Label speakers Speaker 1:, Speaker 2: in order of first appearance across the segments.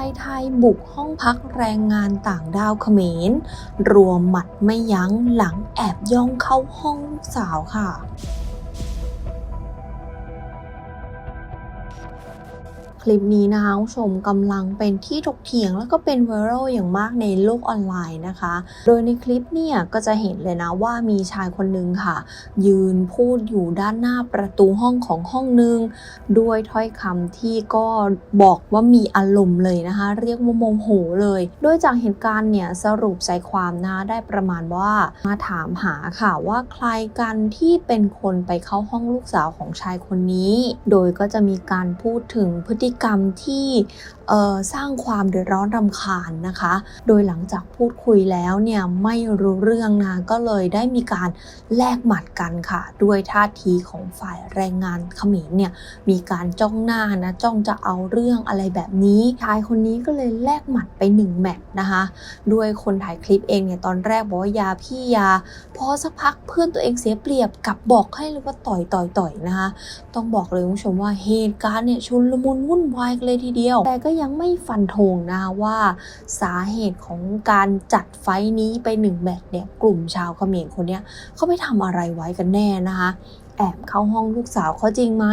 Speaker 1: ายไทยบุกห้องพักแรงงานต่างดาวเขมร รวมหมัดไม่ยั้งหลังแอบย่องเข้าห้องสาวค่ะ คลิปนี้นะคะผู้ชมกำลังเป็นที่ถกเถียงแล้วก็เป็นไวรัลอย่างมากในโลกออนไลน์นะคะ โดยในคลิปเนี่ยก็จะเห็นเลยนะว่ามีชายคนหนึ่งค่ะ ยืนพูดอยู่ด้านหน้าประตูห้องของห้องหนึ่งด้วยถ้อยคำที่ก็บอกว่ามีอารมณ์เลยนะคะ เรียกว่าโมโหเลย โดยจากเหตุการณ์เนี่ยสรุปใจความนะได้ประมาณว่ามาถามหาค่ะว่าใครกันที่เป็นคนไปเข้าห้องลูกสาวของชายคนนี้ โดยก็จะมีการพูดถึงพฤติกรรมที่สร้างความเดือดร้อนรำคาญนะคะ โดยหลังจากพูดคุยแล้วเนี่ยไม่รู้เรื่องนะก็เลยได้มีการแลกหมัดกันค่ะ ด้วยท่าทีของฝ่ายแรงงานเขมรเนี่ยมีการจ้องหน้านะจ้องจะเอาเรื่องอะไรแบบนี้ชายคนนี้ก็เลยแลกหมัดไปหนึ่งแมตช์นะคะด้วยคนถ่ายคลิปเองเนี่ยตอนแรกบอกว่ายาพี่ยาพอสักพักเพื่อนตัวเองเสียเปรียบกลับบอกให้เลยว่าต่อยต่อยต่อยนะคะ ต้องบอกเลยคุณผู้ชมว่าเหตุการณ์เนี่ยชุนลมุนวุ่นวายกันเลยทีเดียว แต่ก็ยังไม่ฟันธงนะคะว่าสาเหตุของการจัดไฟท์นี้ไปหนึ่งแมตช์เนี่ยกลุ่มชาวเขมรคนเนี้ยเขาไปทำอะไรไว้กันแน่นะคะแอบเข้าห้องลูกสาวเขาจริงไหม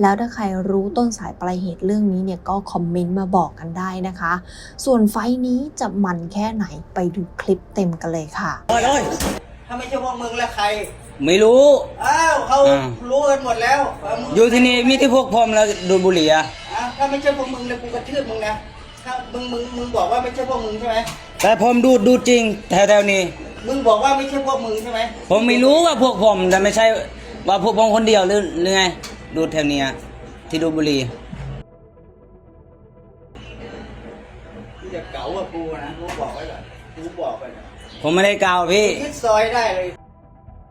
Speaker 1: แล้วถ้าใครรู้ต้นสายปลายเหตุเรื่องนี้เนี่ยก็คอมเมนต์มาบอกกันได้นะคะ ส่วนไฟท์นี้จะมันแค่ไหนไปดูคลิปเต็มกันเลยค่ะ
Speaker 2: โอ้ยโอ้ย
Speaker 3: ถ้าไม่ใช่พวกมึงแล้วใคร
Speaker 2: ไม่รู้
Speaker 3: อ้าวเขา
Speaker 2: อ่า
Speaker 3: รู้กันหมดแล้วว่ามึง
Speaker 2: อยู่ที่นี่มีที่พวกผมแล้วดูดบุหรี่อะ
Speaker 3: อะถ้าไม่ใช่พวกมึงเลยกูกระทืบมึงนะถ้ามึงมึงมึงบอกว่าไม่ใช่พวกมึงใช่ไหม
Speaker 2: แต่ผมดูดดูดจริงแถวๆนี้
Speaker 3: มึงบอกว่าไม่ใช่พวกมึงใช่ไหม
Speaker 2: ผมไม่รู้ว่าพวกผมแต่ไม่ใช่ว่าพวกผมคนเดียวหรือหรือไง ดูดแถวเนี้ยที่ดูดบุหรี่
Speaker 3: กูจะเก๋ากับกูนะกูบอกไว้ก่อนกูบอกไปนะ
Speaker 2: ผมไม่ได้กล่าวพี่
Speaker 3: คิดซอยได้เลย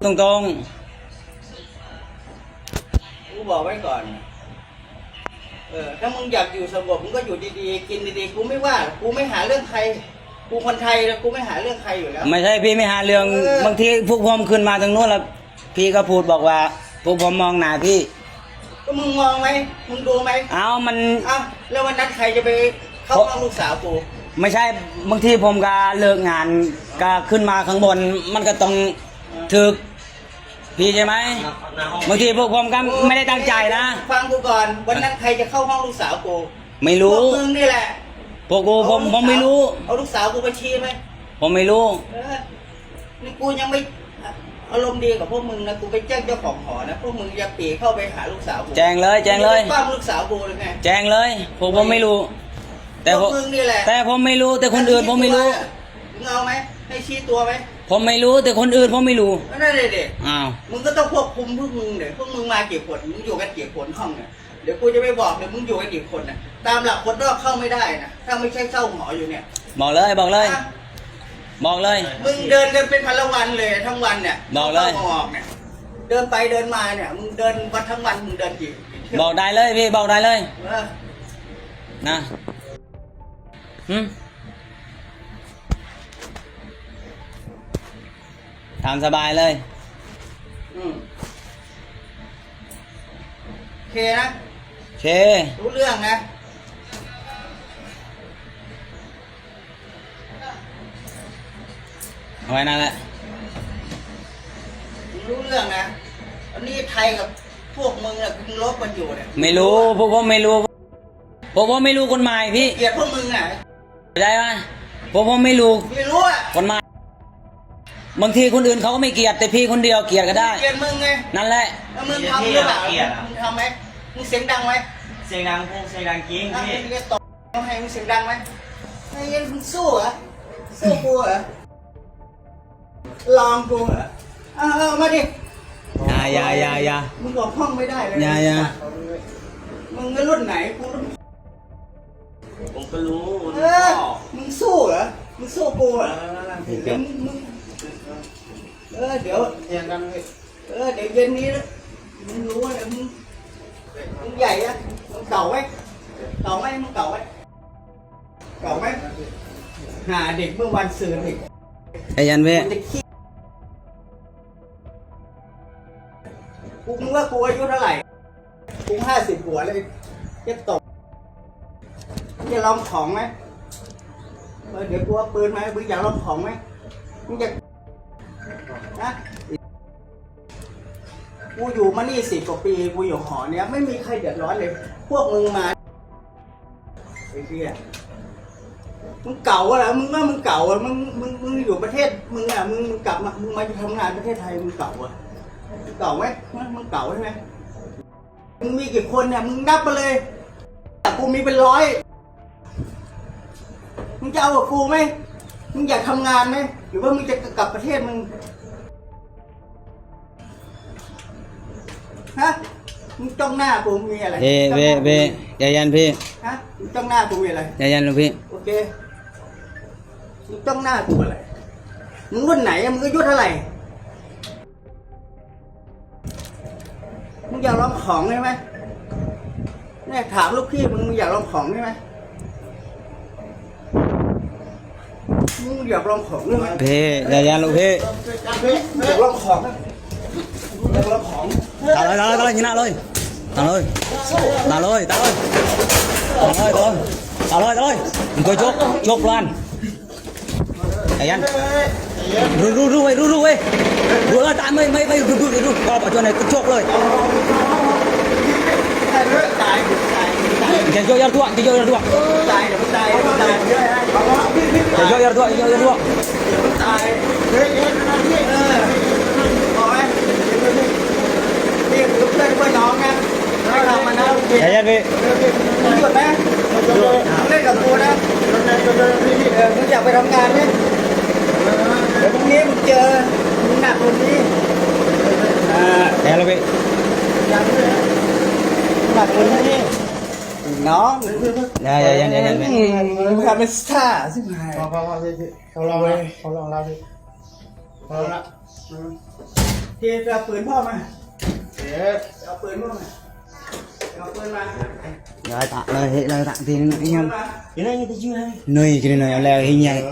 Speaker 2: ตรง
Speaker 3: กูบอกไว้ก่อน เออถ้ามึงอยากอยู่สงบมึงก็อยู่ดีๆ กินดีๆ กูไม่ว่า กูไม่หาเรื่องใคร กูคนไทยแล้วกูไม่หาเรื่องใครอยู่แล้ว
Speaker 2: ๆไม่ใช่พี่ไม่หาเรื่อง
Speaker 3: เออ
Speaker 2: บางทีพวกผมขึ้นมาตรงนู้นแล้วพี่ก็พูดบอกว่า พวกผมมองหน้าพี่
Speaker 3: ก็มึงมองไหมมึงดูไหม
Speaker 2: เอามัน
Speaker 3: อ้าวแล้ววันนั้นใครจะไปเข้าห้องลูกสาวกู
Speaker 2: ไม่ใช่บางทีผมก็เลิกงานก็ขึ้นมาข้างบน มันก็ต้องถึก พี่ใช่ไหมบางทีพวกผมก็ไม่ได้ตั้งใจนะ
Speaker 3: ฟังกูก่อนวันนั้นใครจะเข้าห้องลูกสาวกู
Speaker 2: ไม่
Speaker 3: พ
Speaker 2: รู้
Speaker 3: วกมึงนี่แหละ
Speaker 2: พวกกูผมผมไม่รู้
Speaker 3: เอาลูกสาวกูไปชี้ไหม
Speaker 2: ผมไม่รู้
Speaker 3: เออนี่กูยังไม่อารมณ์ดีกับพวกมึงนะกูไปแจ้งเจ้าของหอนะพวกมึงอย่าปีเข้าไปหาลูกสาวกู
Speaker 2: แจ้งเลย แจ้งเลย
Speaker 3: มึงจะไปปั้มลูกสาวกูเลยไง
Speaker 2: แจ้งเลยพวกผมไม่รู้ แต่
Speaker 3: พ
Speaker 2: ผ
Speaker 3: ว
Speaker 2: ม
Speaker 3: กมึงนี่แหละ
Speaker 2: แต่ผมไม่รู้แต่คนอื่นผมไม่รู้
Speaker 3: มึงเอาไหมให้ชี้ตัวไหม
Speaker 2: ผมไม่รู้แต่คนอื่นผมไม่รู้
Speaker 3: ก็นั่นเลยเด็ก
Speaker 2: อ้าว
Speaker 3: มึงก็ต้องควบคุมพวกมึงเดี๋ยวพวกมึงมากี่คนมึงอยู่กันกี่คนห้องเนี่ยเดี๋ยวกูจะไปบอกเลยมึงอยู่กันกี่คนนะตามหลักคนนอกเข้าไม่ได้นะถ้าไม่ใช่เจ้าหมออยู่เนี่ย
Speaker 2: บอกเลยบอกเลย
Speaker 3: นะ
Speaker 2: บอกเลย
Speaker 3: มึงเดินกันเป็นพันละวันเลยทั้งวันเนี่ย
Speaker 2: บอกเลย
Speaker 3: ข้าออกเนี่ยเดินไปเดินมาเนี่ยมึงเดินวันทั้งวันมึงเดินกี่กี่เที่ยว
Speaker 2: บอกได้เลยพี่บอกได้เลย
Speaker 3: เออ
Speaker 2: นะ หึทำสบายเลย
Speaker 3: อืมโอเคนะ
Speaker 2: โอเค
Speaker 3: รู้เรื่องนะ
Speaker 2: เอาไว้นั่นแหละ
Speaker 3: มึงรู้เรื่องนะอันนี้ไทยกับพวกมึงอะมึงลบกันอยู่เนี่ย
Speaker 2: ไม่รู้พวกผมไม่รู้พวกผมไม่รู้กฎหมายพี่
Speaker 3: เกลียดพวกมึงอะ
Speaker 2: เข้าใจไหมพวกผมไม่รู้
Speaker 3: ไม่รู้อะ
Speaker 2: กฎหมาย บางทีคนอื่นเขาก็ไม่เกลียดแต่พี่คนเดียวเกลียดก็ได้
Speaker 3: เกลียดมึงไง
Speaker 2: นั่นแหละ
Speaker 3: แล้วมึงทำหรือเปล่ามึงทำไหมมึงเสียงดังไหม
Speaker 4: เสียงดังพวกเสียงดังจริง
Speaker 3: อะ
Speaker 4: พี่
Speaker 3: มึงจะตบเขาให้มึงเสียงดังไหมไอ้เหี้ยันมึงสู้เหรอสู้กูเหรอลองกูเหรอเอาเอามาดิ
Speaker 2: อย่าอย่าอย่าอย่า
Speaker 3: มึงบอกห้องไม่ได้เลย
Speaker 2: อย่าอย่า
Speaker 3: มึงก็รุ่นไหนกูรุ่น
Speaker 4: ผมก็รู้
Speaker 3: เออ มึงสู้เหรอ มึงสู้กูเหรอเดี๋ยวมึงมึง เออเดี๋ยว
Speaker 4: เสียงดังเลย
Speaker 3: เออเดี๋ยวเย็นนี้นะมึงรู้ว่ามึงมึงใหญ่อะมึงเก่าไหมเก่าไหมมึงเก่าไหมเก่าไหมหาเด็กเมื่อวันซืนอีก
Speaker 2: ไอ้ยันเว้
Speaker 3: กูจะขี้กูมึงว่ากูอายุเท่าไหร่กูห้าสิบหัวเลยจะตกจะลองของไหมเออเดี๋ยวกูเอาปืนมามึงอยากลองของไหมมึงจะ กูอยู่มานี่สิบกว่าปีกูอยู่หอเนี้ยไม่มีใครเดือดร้อนเลย พวกมึงมาไอ้เหี้ยมึงเก่าอะเหรมึงว่ามึงเก่าอะมึงมึงมึงอยู่ประเทศมึงอะมึงมึงกลับมามึงมาทำงานประเทศไทยมึงเก่าอะมึงเก่าไหมมึงมึงเก่าใช่ไหมมึงมีกี่คนเนี่ยมึงนับมาเลยกูมีเป็นร้อยมึงจะเอากับกูไหมมึงอยากทำงานไหมหรือว่ามึงจะกลับประเทศมึง ฮะมึงจ้องหน้ากูมีอะไร
Speaker 2: เพ่เพ่เพ่ใจเย็นพี่
Speaker 3: ฮะมึงจ้องหน้ากูมีอะไร
Speaker 2: ใจเย็นลูกพี่
Speaker 3: โอเคมึงจ้องหน้ากูอะไร มึงรุ่นไหนอะมึงอายุเท่าไหร่ มึงอยากลองของใช่ไหมเนี่ยถามลูกพี่มึงมึงอยากลองของใช่ไหมมึงอยากลองของใช่ไหม
Speaker 2: เพ่ใจเย็นลูกพี่
Speaker 3: อยากลองของไหมอยากลองของ
Speaker 2: ตาเลยตาเลยตาเลย nhìn nào เลยตาเลยตาเลยตาเลยตาเลยตาเลยตาเลย mình coi chốt chốt loan ใจเย็น ru ru ru ơi ru ru ơi ru ơi tại mấy mấy mấy ru ru ru co vào chỗ này cứ chốt เลย
Speaker 3: ตายตายตาย
Speaker 2: Jangan jauh yang tua, jangan jauh yang tua.
Speaker 3: ตายเดี๋ยวมึงตายเดี๋ยวมึงตาย
Speaker 2: Jangan jauh yang tua, jangan jauh yang tua.
Speaker 3: ตายเฮ้ยเฮ้ยนะพี่เออบอกไหม นี่คือเพื่อนเพื่อนน้องนะไม่ทำมันนะโอเค
Speaker 2: Ya ya, Bi.
Speaker 3: มึงหยุดไหมหยุดมึงเล่นกับกูนะเออมึงอยากไปทำงานไหมเดี๋ยวพรุ่งนี้มึงเจอมึงหนักกว่านี้อ่า
Speaker 2: Ya lo, Bi.
Speaker 3: หนักกว่ เป็นสตาร์สิบห้า
Speaker 5: พอพอพอพี่พี่เขาลองแล้วเขาลองแล้วพี่พอละ
Speaker 3: เจจะเอาปืนพ่อมา
Speaker 5: เดี๋ยว
Speaker 3: เอาปืนพ่อมาเอาปืนมา
Speaker 2: Rồi tạ lời lời tạ thì nó anh em.
Speaker 4: อยู่นั่นยังจะชื่อให้
Speaker 2: Nơi cái này là hình nhảy.